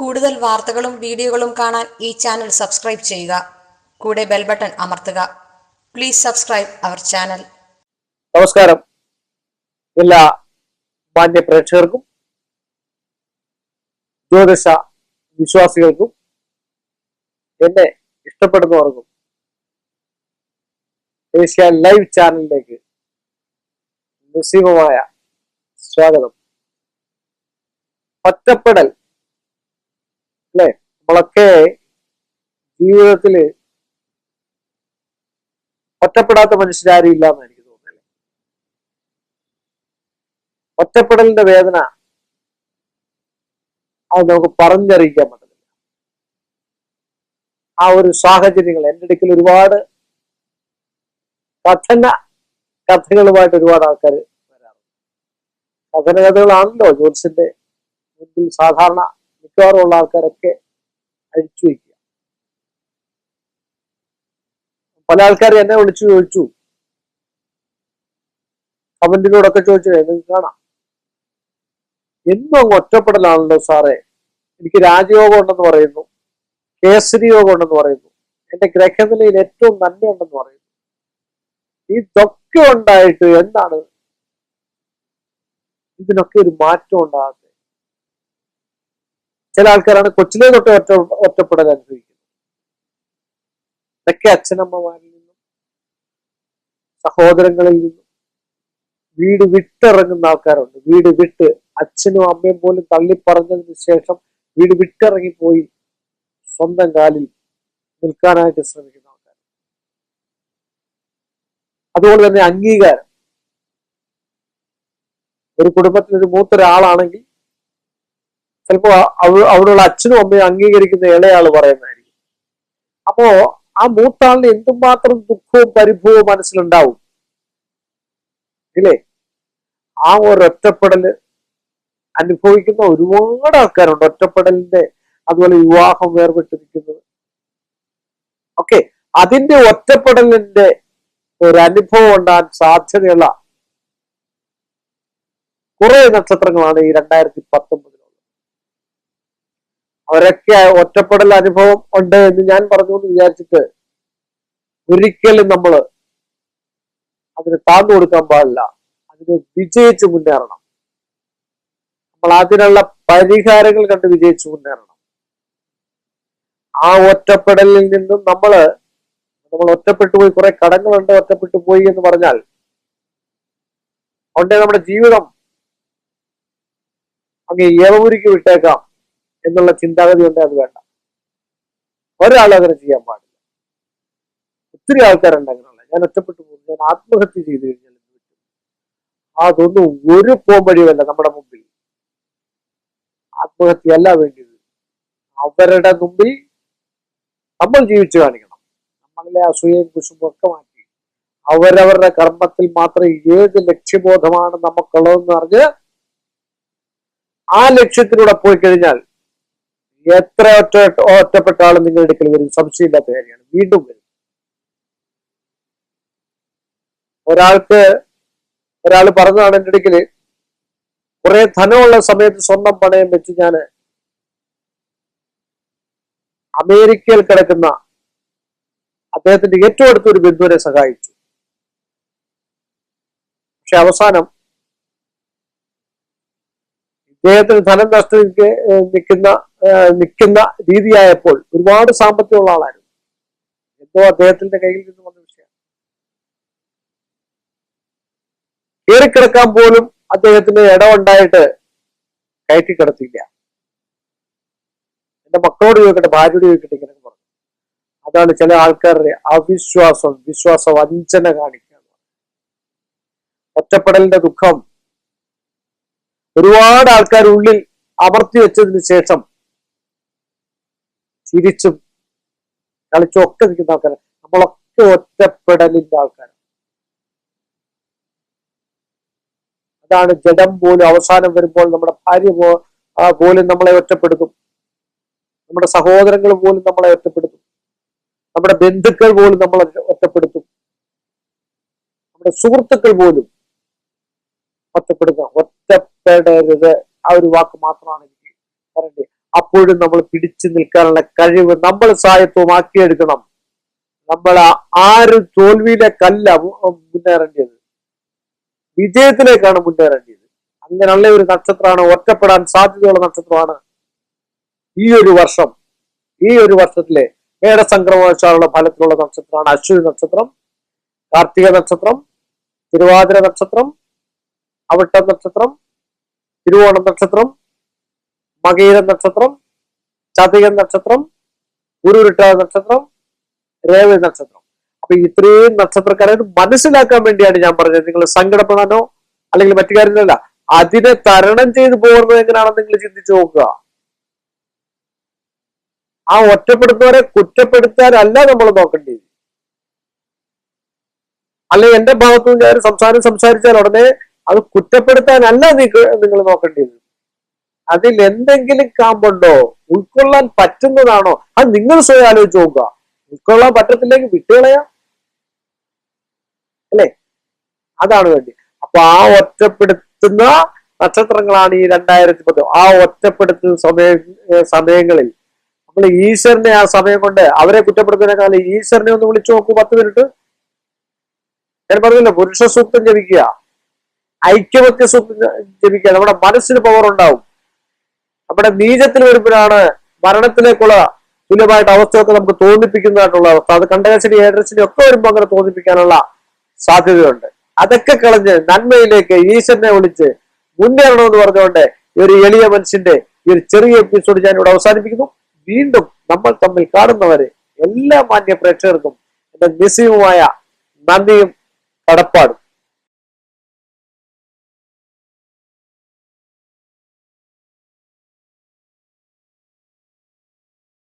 കൂടുതൽ വാർത്തകളും വീഡിയോകളും കാണാൻ ഈ ചാനൽ സബ്സ്ക്രൈബ് ചെയ്യുക. കൂടെ ബെൽ ബട്ടൺ അമർത്തുക. Please subscribe our channel. നമസ്കാരം. എല്ലാ മാന്യ പ്രേക്ഷകർക്കും ജ്യോതിഷ വിശ്വാസികൾക്കും എന്നെ ഇഷ്ടപ്പെടുന്നവർക്കും ഏഷ്യ ലൈവ് ചാനലിലേക്ക് നിസ്സീമമായ സ്വാഗതം. ഒറ്റപ്പെടൽ അല്ലെ? നമ്മളൊക്കെ ജീവിതത്തിൽ ഒറ്റപ്പെടാത്ത മനുഷ്യരാരും ഇല്ല എന്ന് എനിക്ക് തോന്നുന്നില്ല ഒറ്റപ്പെടലിന്റെ വേദന അത് നമുക്ക് പറഞ്ഞറിയിക്കാൻ പറ്റത്തില്ല. ആ ഒരു സാഹചര്യങ്ങൾ എന്റെ ഇടയ്ക്കിൽ ഒരുപാട് കഥന കഥകളുമായിട്ട് ഒരുപാട് ആൾക്കാർ വരാറുണ്ട്. കഥന കഥകളാണല്ലോ ജോത്സ്യന്റെ മുൻപിൽ സാധാരണ മിക്കവാറും ഉള്ള ആൾക്കാരൊക്കെ അഴിച്ചു വയ്ക്കുക. പല ആൾക്കാരും എന്നെ വിളിച്ചു ചോദിച്ചു. കമന്റിനോടൊക്കെ ചോദിച്ചു നിങ്ങൾക്ക് കാണാം? എന്നും ഒറ്റപ്പെടലാണല്ലോ സാറേ. എനിക്ക് രാജയോഗം ഉണ്ടെന്ന് പറയുന്നു. കേസരി യോഗം ഉണ്ടെന്ന് പറയുന്നു. എന്റെ ഗ്രഹനിലയിൽ ഏറ്റവും നന്മയുണ്ടെന്ന് പറയുന്നു. ഇതൊക്കെ ഉണ്ടായിട്ട് എന്താണ് ഇതിനൊക്കെ ഒരു മാറ്റം ഉണ്ടാകാത്തത് ചില ആൾക്കാരാണ് കൊച്ചിലെ തൊട്ട് ഒറ്റ ഒറ്റപ്പെടൽ അനുഭവിക്കുന്നത്. ഇതൊക്കെ അച്ഛനമ്മമാരിൽ നിന്നും സഹോദരങ്ങളിൽ നിന്നും വീട് വിട്ടിറങ്ങുന്ന ആൾക്കാരുണ്ട്. വീട് വിട്ട് അച്ഛനും അമ്മയും പോലും തള്ളിപ്പറഞ്ഞതിന് ശേഷം വീട് വിട്ടിറങ്ങിപ്പോയി സ്വന്തം കാലിൽ നിൽക്കാനായിട്ട് ശ്രമിക്കുന്ന ആൾക്കാർ അതുപോലെ തന്നെ അംഗീകാരം. ഒരു കുടുംബത്തിൽ ഒരു മൂത്തൊരാളാണെങ്കിൽ ചിലപ്പോ അവ- അവിടെയുള്ള അച്ഛനും അമ്മയും അംഗീകരിക്കുന്ന ഇളയാൾ പറയുന്നതായിരിക്കും. അപ്പോ ആ മൂത്താളിന് എന്തുമാത്രം ദുഃഖവും പരിഭവവും മനസ്സിലുണ്ടാവും? ഇല്ലേ? ആ ഒരു ഒറ്റപ്പെടൽ അനുഭവിക്കുന്ന ഒരുപാട് ആൾക്കാരുണ്ട്. ഒറ്റപ്പെടലിന്റെ അതുപോലെ വിവാഹം വേർപെട്ടിരിക്കുന്നത്. ഓക്കെ. അതിന്റെ ഒറ്റപ്പെടലിന്റെ ഒരു അനുഭവം ഉണ്ടാകാൻ സാധ്യതയുള്ള കുറെ നക്ഷത്രങ്ങളാണ് ഈ രണ്ടായിരത്തി പത്തൊമ്പതിലുള്ളത് അവരൊക്കെ ഒറ്റപ്പെടൽ അനുഭവം ഉണ്ട് എന്ന് ഞാൻ പറഞ്ഞു എന്ന് വിചാരിച്ചിട്ട് ഒരിക്കലും നമ്മൾ അതിന് താന്നു കൊടുക്കാൻ പാടില്ല. അതിനെ വിജയിച്ച് മുന്നേറണം. നമ്മൾ അതിനുള്ള പരിഹാരങ്ങൾ കണ്ട് വിജയിച്ചു മുന്നേറണം. ആ ഒറ്റപ്പെടലിൽ നിന്നും നമ്മൾ നമ്മൾ ഒറ്റപ്പെട്ടു പോയി കുറെ കടങ്ങളുണ്ട് ഒറ്റപ്പെട്ടു പോയി എന്ന് പറഞ്ഞാൽ ഉണ്ടെ നമ്മുടെ ജീവിതം അങ്ങ് ഏവപുരിക്ക് വിട്ടേക്കാം. എന്നുള്ള ചിന്താഗതി ഉണ്ട് അത് വേണ്ട. ഒരാളും അങ്ങനെ ചെയ്യാൻ പാടില്ല. ഒത്തിരി ആൾക്കാരുണ്ട് അങ്ങനെയുള്ള. ഞാൻ ഒറ്റപ്പെട്ടു പോകുന്നു. ഞാൻ ആത്മഹത്യ ചെയ്തു കഴിഞ്ഞാൽ അതൊന്നും ഒരു പോംവഴിയുമല്ല നമ്മുടെ മുമ്പിൽ. ആത്മഹത്യയല്ല വേണ്ടിയത്. അവരുടെ മുമ്പിൽ നമ്മൾ ജീവിച്ചു കാണിക്കണം. നമ്മളിലെ അസൂയയും കുശുമ്പും ഒക്കെ മാറ്റി. അവരവരുടെ കർമ്മത്തിൽ മാത്രം ഏത് ലക്ഷ്യബോധമാണ് നമുക്കുള്ളതെന്ന് അറിഞ്ഞ് ആ ലക്ഷ്യത്തിലൂടെ പോയി കഴിഞ്ഞാൽ എത്ര ഒറ്റ ഒറ്റപ്പെട്ട ആളും നിങ്ങൾ അടുക്കൽ വരും? സംശയമില്ലാത്ത കാര്യമാണ്. വീണ്ടും വരും. ഒരാൾക്ക് ഒരാൾ പറഞ്ഞതാണ് എന്റെ അടുക്കൽ കുറെ ധനമുള്ള സമയത്ത് സ്വന്തം പണയം വെച്ച് ഞാൻ അമേരിക്കയിൽ കിടക്കുന്ന അദ്ദേഹത്തിന്റെ ഏറ്റവും അടുത്തൊരു ബന്ധുവിനെ സഹായിച്ചു. പക്ഷെ അവസാനം ഇദ്ദേഹത്തിന് ധനം നഷ്ടം നിൽക്കുന്ന നിൽക്കുന്ന രീതിയായപ്പോൾ ഒരുപാട് സാമ്പത്തികമുള്ള ആളായിരുന്നു. എന്തോ അദ്ദേഹത്തിന്റെ കയ്യിൽ നിന്ന് വന്ന വിഷയം. കയറിക്കിടക്കാൻ പോലും അദ്ദേഹത്തിന് ഇടമുണ്ടായിട്ട് കയറ്റി കിടത്തിയില്ല. എന്റെ മക്കളോട് ചോദിക്കട്ടെ ഭാര്യയോട് ചോദിക്കട്ടെ ഇങ്ങനെ പറഞ്ഞു. അതാണ് ചില ആൾക്കാരുടെ അവിശ്വാസം വിശ്വാസ വഞ്ചന കാണിക്കുക. ഒറ്റപ്പെടലിന്റെ ദുഃഖം. ഒരുപാട് ആൾക്കാർ ഉള്ളിൽ അമർത്തി വെച്ചതിന് ശേഷം ചിരിച്ചും കളിച്ചും ഒക്കെ നിൽക്കുന്ന ആൾക്കാർ നമ്മളൊക്കെ ഒറ്റപ്പെടലിന്റെ ആൾക്കാർ അതാണ് ജഡം പോലും അവസാനം വരുമ്പോൾ നമ്മുടെ ഭാര്യ പോലും നമ്മളെ ഒറ്റപ്പെടുത്തും. നമ്മുടെ സഹോദരങ്ങൾ പോലും നമ്മളെ ഒറ്റപ്പെടുത്തും. നമ്മുടെ ബന്ധുക്കൾ പോലും നമ്മളെ ഒറ്റപ്പെടുത്തും. നമ്മുടെ സുഹൃത്തുക്കൾ പോലും ഒറ്റപ്പെടുത്തുക ഒറ്റപ്പെടരുത്. ആ ഒരു വാക്ക് മാത്രമാണ് എനിക്ക് പറയേണ്ടത്. അപ്പോഴും നമ്മൾ പിടിച്ചു നിൽക്കാനുള്ള കഴിവ് നമ്മൾ ആക്കിയെടുക്കണം നമ്മൾ ആ- തോൽവിയിലെ കല്ല മുന്നേറേണ്ടത്. വിജയത്തിലേക്കാണ് മുന്നേറേണ്ടത്. അങ്ങനെയുള്ള ഒരു നക്ഷത്രമാണ് ഒറ്റപ്പെടാൻ സാധ്യതയുള്ള നക്ഷത്രമാണ് ഈ ഒരു വർഷം. ഈ ഒരു വർഷത്തിലെ മേടസംക്രമവശാലുള്ള ഫലത്തിലുള്ള നക്ഷത്രമാണ് അശ്വിനി നക്ഷത്രം കാർത്തിക നക്ഷത്രം തിരുവാതിര നക്ഷത്രം അവിട്ട നക്ഷത്രം തിരുവോണം നക്ഷത്രം മകീര നക്ഷത്രം ചതിക നക്ഷത്രം ഉരുരുട്ട നക്ഷത്രം രേവതി നക്ഷത്രം. അപ്പൊ ഇത്രയും നക്ഷത്രക്കാരെ മനസ്സിലാക്കാൻ വേണ്ടിയാണ് ഞാൻ പറഞ്ഞത്. നിങ്ങൾ സങ്കടപ്പെടാനോ അല്ലെങ്കിൽ മറ്റു കാര്യങ്ങളല്ല അതിനെ തരണം ചെയ്തു പോകുന്നത് എങ്ങനെയാണെന്ന് നിങ്ങൾ ചിന്തിച്ചു നോക്കുക. ആ ഒറ്റപ്പെടുത്തുന്നവരെ കുറ്റപ്പെടുത്താനല്ല നമ്മൾ നോക്കേണ്ടത്. അല്ലെ എന്റെ ഭാഗത്തു നിന്ന് ഞാൻ സംസാരം സംസാരിച്ചാൽ ഉടനെ അത് കുറ്റപ്പെടുത്താനല്ല നിങ്ങൾ നോക്കേണ്ടത്. അതിൽ എന്തെങ്കിലും കാമ്പുണ്ടോ? ഉൾക്കൊള്ളാൻ പറ്റുന്നതാണോ? അത് നിങ്ങൾ സ്വയം ആലോചിച്ച് നോക്കുക. ഉൾക്കൊള്ളാൻ പറ്റത്തില്ലെങ്കിൽ വിട്ടുകളയാം. അല്ലേ? അതാണ് വേണ്ടി. അപ്പൊ ആ ഒറ്റപ്പെടുത്തുന്ന നക്ഷത്രങ്ങളാണ് ഈ രണ്ടായിരത്തി പത്ത് ആ ഒറ്റപ്പെടുത്തുന്ന സമയ സമയങ്ങളിൽ നമ്മൾ ഈശ്വരനെ ആ സമയം കൊണ്ട് അവരെ കുറ്റപ്പെടുത്തുന്നതിനേക്കാൾ ഈശ്വരനെ ഒന്ന് വിളിച്ചു നോക്കൂ പത്ത് മിനിറ്റ്. ഞാൻ പറഞ്ഞില്ല പുരുഷ സൂക്തം ജപിക്കുക. ഐക്യമത്യ സൂക്തം ജപിക്കുക. നമ്മുടെ മനസ്സിന് പവർ ഉണ്ടാവും. നമ്മുടെ നീചത്തിൽ വരുമ്പോഴാണ് മരണത്തിലേക്കുള്ള തുല്യമായിട്ട് അവസ്ഥയൊക്കെ നമുക്ക് തോന്നിപ്പിക്കുന്നതായിട്ടുള്ള അവസ്ഥ. അത് കണ്ടകശനി ഏഴരശനി ഒക്കെ വരുമ്പോൾ അങ്ങനെ തോന്നിപ്പിക്കാനുള്ള സാധ്യതയുണ്ട്. അതൊക്കെ കളഞ്ഞ് നന്മയിലേക്ക് ഈശ്വരനെ വിളിച്ച് മുന്നേറണമെന്ന് പറഞ്ഞുകൊണ്ട് ഈ ഒരു എളിയ മനുഷ്യന്റെ ഈ ഒരു ചെറിയ എപ്പിസോഡ് ഞാൻ ഇവിടെ അവസാനിപ്പിക്കുന്നു. വീണ്ടും നമ്മൾ തമ്മിൽ കാണുന്നവരെ എല്ലാ മാന്യ പ്രേക്ഷകർക്കും എന്റെ നിസ്സീയമായ നന്ദിയും കടപ്പാടും.